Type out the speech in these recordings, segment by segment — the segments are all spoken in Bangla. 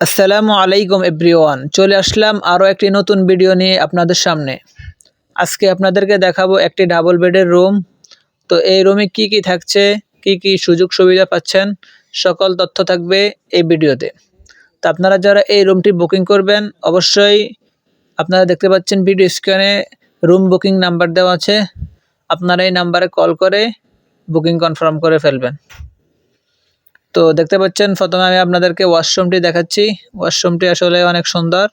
আসসালামু আলাইকুম এভরিওয়ান। চলে আসলাম আরও একটি নতুন ভিডিও নিয়ে আপনাদের সামনে। আজকে আপনাদেরকে দেখাবো একটি ডাবল বেডের রুম। তো এই রুমে কি কি থাকছে, কি কি সুযোগ সুবিধা পাচ্ছেন, সকল তথ্য থাকবে এই ভিডিওতে। তো আপনারা যারা এই রুমটি বুকিং করবেন, অবশ্যই আপনারা দেখতে পাচ্ছেন ভিডিও স্ক্রিনে রুম বুকিং নাম্বার দেওয়া আছে। আপনারা এই নাম্বারে কল করে বুকিং কনফার্ম করে ফেলবেন। তো দেখতে পাচ্ছেন, প্রথমে আমি আপনাদেরকে ওয়াশরুমটি দেখাচ্ছি। ওয়াশরুমটি আসলে অনেক সুন্দর।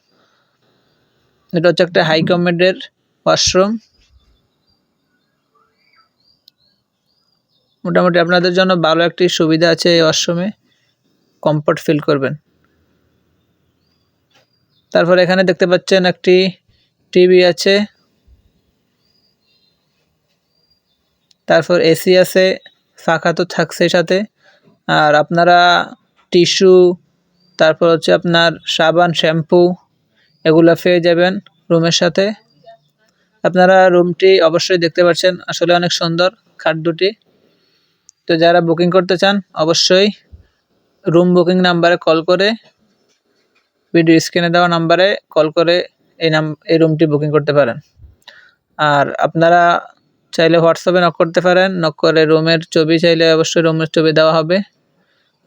এটা হচ্ছে একটা হাই কমেডের ওয়াশরুম মোটামুটি আপনাদের জন্য ভালো একটি সুবিধা আছে এই ওয়াশরুমে কমফর্ট ফিল করবেন। তারপর এখানে দেখতে পাচ্ছেন একটি টিভি আছে। তারপর এসি আছে, ফাঁকা তো থাকছে সাথে। আর আপনারা টিস্যু, তারপর হচ্ছে আপনার সাবান, শ্যাম্পু এগুলো পেয়ে যাবেন রুমের সাথে। আপনারা রুমটি অবশ্যই দেখতে পাচ্ছেন, আসলে অনেক সুন্দর খাট দুটি। তো যারা বুকিং করতে চান, অবশ্যই রুম বুকিং নাম্বারে কল করে, ভিডিও স্ক্রিনে দেওয়া নাম্বারে কল করে এই নাম, এই রুমটি বুকিং করতে পারেন। আর আপনারা চাইলে হোয়াটসঅ্যাপে নক করতে পারেন, নক করে রুমের ছবি চাইলে অবশ্যই রুমের ছবি দেওয়া হবে।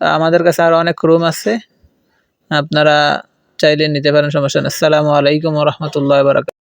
আমাদের কাছে আরও অনেক রুম আছে। আপনারা চাইলে নিতে পারেন, সমস্যা নেই। আসসালামু আলাইকুম রহমতুল্লাহ বারাকাত